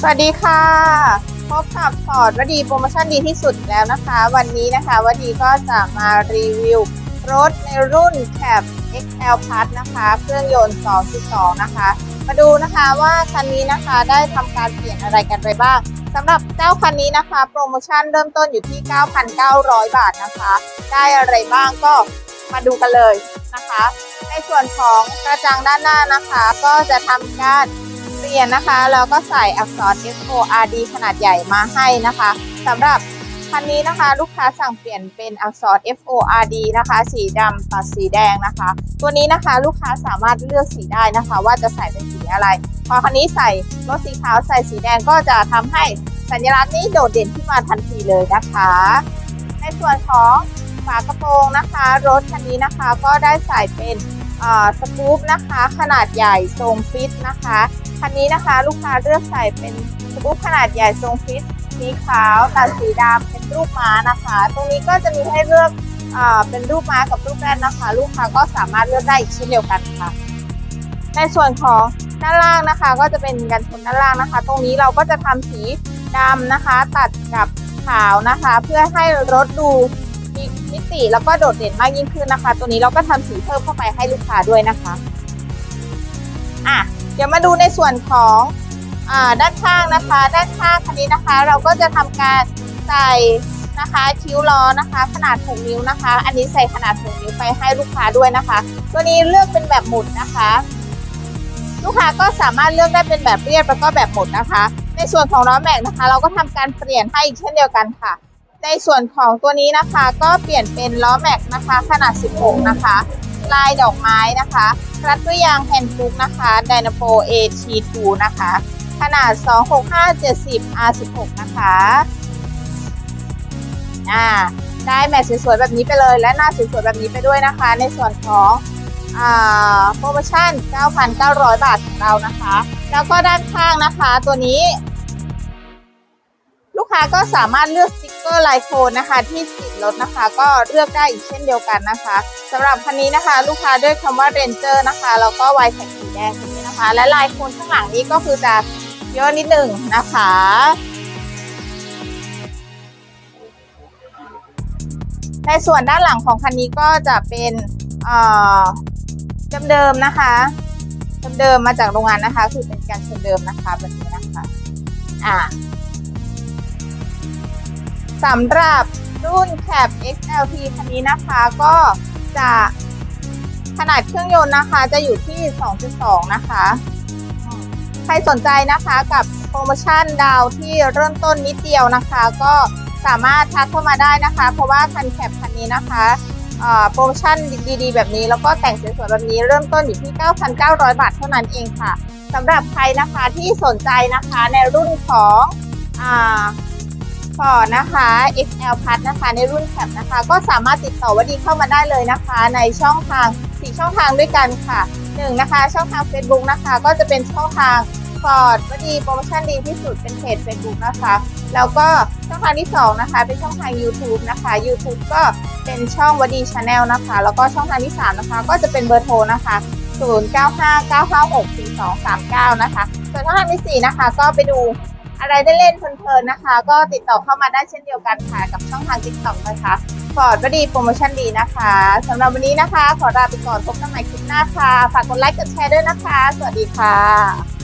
สวัสดีค่ะ พบกับฟอร์ดวดีโปรโมชั่นดีที่สุดแล้วนะคะ วันนี้นะคะวดีก็จะมารีวิวรถในรุ่นแคป XL Plus นะคะ เครื่องยนต์ 2.2 นะคะ มาดูนะคะว่าคันนี้นะคะได้ทำการเปลี่ยนอะไรกันไปบ้างสำหรับเจ้าคันนี้นะคะ โปรโมชั่นเริ่มต้นอยู่ที่ 9,900 บาทนะคะ ได้อะไรบ้างก็มาดูกันเลยนะคะ ในส่วนของกระจังด้านหน้านะคะ ก็จะทำการ เปลี่ยนนะคะแล้วก็ใส่อักษร FORD ขนาดใหญ่มาให้นะคะสำหรับคันนี้นะคะ ลูกค้าสั่งเปลี่ยนเป็นอักษร FORD นะคะ สีดำตัดสีแดงนะคะ ตัวนี้นะคะลูกค้าสามารถเลือกสีได้นะคะ ว่าจะใส่เป็นสีอะไร พอคันนี้ใส่รถสีขาวใส่สีแดงก็จะทำให้สัญลักษณ์นี้โดดเด่นขึ้นมาทันทีเลยนะคะ ในส่วนของฝากระโปรงนะคะ รถคันนี้นะคะก็ได้ใส่เป็นสกู๊ปนะคะ ขนาดใหญ่ทรงฟิตนะคะ คันนี้นะคะลูกค้าเลือกใส่เป็นสกู๊ปขนาดใหญ่ทรงฟิตสีขาวตัดสีดำเป็นรูปม้านะคะ ตรงนี้ก็จะมีให้เลือกอเป็นรูปม้ากับรูปแรดนะคะ ลูกค้าก็สามารถเลือกได้อีกเช่นเดียวกันค่ะ ในส่วนของด้านล่างนะคะ ก็จะเป็นกันชนด้านล่างนะคะ ตรงนี้เราก็จะทำสีดำนะคะ ตัดกับขาวนะคะ เพื่อให้รถดูมีมิติแล้วก็โดดเด่นมากยิ่งขึ้นนะคะ ตัวนี้เราก็ทำสีเพิ่มเข้าไปให้ลูกค้าด้วยนะคะอะ เดี๋ยวมาดูในส่วนของอด้านข้างนะคะ ด้านข้างคันนี้นะคะ เราก็จะทำการใส่นะคะคิ้วล้อนะคะ ขนาด6นิ้วนะคะ อันนี้ใส่ขนาด6นิ้วไปให้ลูกค้าด้วยนะคะ ตัวนี้เลือกเป็นแบบหมุดนะคะ ลูกค้าก็สามารถเลือกได้เป็นแบบเรียบแล้วก็แบบหมุดนะคะ ในส่วนของล้อแม็กนะคะ เราก็ทำการเปลี่ยนให้อีกเช่นเดียวกันค่ะ ในส่วนของตัวนี้นะคะ ก็เปลี่ยนเป็นล้อแม็กนะคะ ขนาด 16 นะคะ ลายดอกไม้นะคะรัดด้วยยางแผ่นฟุกนะคะไดนาโป AT2 นะคะ ขนาด 265 70 R16 นะคะอ่าได้แม็กสวยๆแบบนี้ไปเลย และหน้าสวยๆแบบนี้ไปด้วยนะคะ ในส่วนของอโปรโมชั่น 9,900 บาทของเรานะคะ แล้วก็ด้านข้างนะคะตัวนี้ ลูกค้าก็สามารถเลือกสติกเกอร์ลายโคนนะคะที่ติ รถนะคะ ก็เลือกได้อีกเช่นเดียวกันนะคะสำหรับคันนี้นะคะ ลูกค้าด้วยคำว่าเรนเจอร์นะคะแล้วก็วายแท็กสีแดงนี้นะคะ และลายโคนข้างหลังนี้ก็คือจะเยอะนิดหนึ่งนะคะในส่วนด้านหลังของคันนี้ก็จะเป็นเอ่อเดิมๆนะคะเดิมมาจากโรงงานนะคะ คือเป็นการชนเดิมนะคะแบบนี้นะคะ อ่าสำหรับ รุ่นแคป XLT คันนี้นะคะก็จะขนาดเครื่องยนต์นะคะ จะอยู่ที่ 2.2 นะคะ ใครสนใจนะคะกับโปรโมชั่นดาวที่เริ่มต้นนิดเดียวนะคะ ก็สามารถทักเข้ามาได้นะคะ เพราะว่าคันแคปคันนี้นะคะโปรโมชั่นดีๆ แบบนี้ แล้วก็แต่งสวยๆแบบนี้เริ่มต้นอยู่ที่ 9,900 บาทเท่านั้นเองค่ะสำหรับใครนะคะที่สนใจนะคะในรุ่นของ ฟอร์ดนะคะ XL Plus นะคะในรุ่นแคปนะคะ ก็สามารถติดต่อวดีเข้ามาได้เลยนะคะ ในช่องทาง 4 ช่องทางด้วยกันค่ะหนึ่งนะคะ ช่องทาง Facebook นะคะ ก็จะเป็นช่องทางฟอร์ดวดีโปรโมชั่นดีที่สุดเป็นเพจ Facebook นะคะ แล้วก็ช่องทางที่ 2 นะคะ เป็นช่องทาง YouTube นะคะ YouTube ก็เป็นช่องวดีชาแนลนะคะ แล้วก็ช่องทางที่ 3 นะคะ ก็จะเป็นเบอร์โทรนะคะ0959564239 นะคะ ส่วนช่องทางที่ 4 นะคะ ก็ไปดู อะไรได้เล่นเพลินๆนะคะ ก็ติดต่อเข้ามาได้เช่นเดียวกันค่ะ กับช่องทางติ๊กต็อกนะคะฟอร์ดวดีโปรโมชั่นดีนะคะสำหรับวันนี้นะคะ ขอลาไปก่อนพบกันใหม่คลิปหน้าค่ะ ฝากกดไลค์กดแชร์ด้วยนะคะ สวัสดีค่ะ